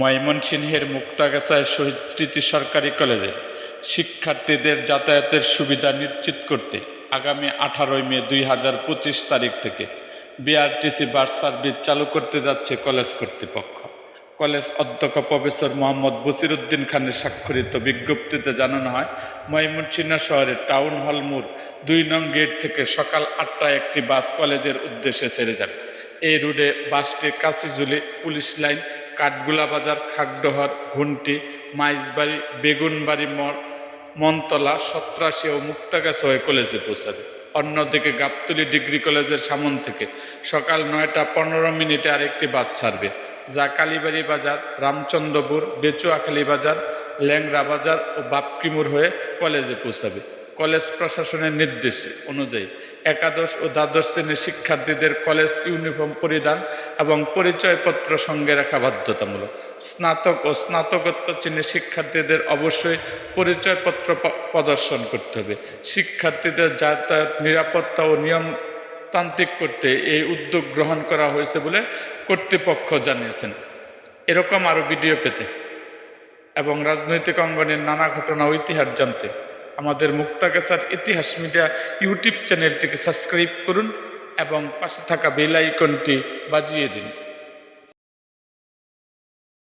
ময়মনসিংহের মুক্তাগাছায় শহীদ স্মৃতি সরকারি কলেজের শিক্ষার্থীদের যাতায়াতের সুবিধা নিশ্চিত করতে আগামী আঠারোই মে দুই হাজার পঁচিশ তারিখ থেকে বিআরটিসি বাস সার্ভিস চালু করতে যাচ্ছে কলেজ কর্তৃপক্ষ। কলেজ অধ্যক্ষ প্রফেসর মোহাম্মদ বসিরুদ্দিন খানের স্বাক্ষরিত বিজ্ঞপ্তিতে জানানো হয়, ময়মনসিংহ শহরের টাউন হল মোড় দুই নং গেট থেকে সকাল আটটায় একটি বাস কলেজের উদ্দেশ্যে ছেড়ে যাবে। এই রুটে বাসটি কাছিজুলি পুলিশ লাইন কাঠগুলা বাজার, খাগডহর, ঘুন্টি, মাইজবাড়ি, বেগুনবাড়ি মনতলা সত্রাশি ও মুক্তাগাছ হয়ে কলেজে পৌঁছাবে। অন্যদিকে গাবতলী ডিগ্রি কলেজের সামন থেকে সকাল নয়টা পনেরো মিনিটে আরেকটি বাস ছাড়বে। যা কালীবাড়ি বাজার, রামচন্দ্রপুর, বেচুয়াখালী বাজার ল্যাংরা বাজার ও বাপকিমুর হয়ে কলেজে পৌঁছাবে। কলেজ প্রশাসনের নির্দেশ অনুযায়ী একাদশ ও দ্বাদশ শ্রেণির শিক্ষার্থীদের কলেজ ইউনিফর্ম পরিধান এবং পরিচয়পত্র সঙ্গে রাখা বাধ্যতামূলক। স্নাতক ও স্নাতকোত্তর শ্রেণির শিক্ষার্থীদের অবশ্যই পরিচয়পত্র প্রদর্শন করতে হবে। শিক্ষার্থীদের যাতায়াত নিরাপত্তা ও নিয়মতান্ত্রিক করতে এই উদ্যোগ গ্রহণ করা হয়েছে বলে কর্তৃপক্ষ জানিয়েছেন। এরকম আরও ভিডিও পেতে এবং রাজনৈতিক অঙ্গনের নানা ঘটনা ও ইতিহাস জানতে আমাদের মুক্তা মুক্তাগাছার ইতিহাস মিডিয়া ইউটিউব চ্যানেলটিকে সাবস্ক্রাইব করুন এবং পাশে থাকা বেল আইকনটি বাজিয়ে দিন।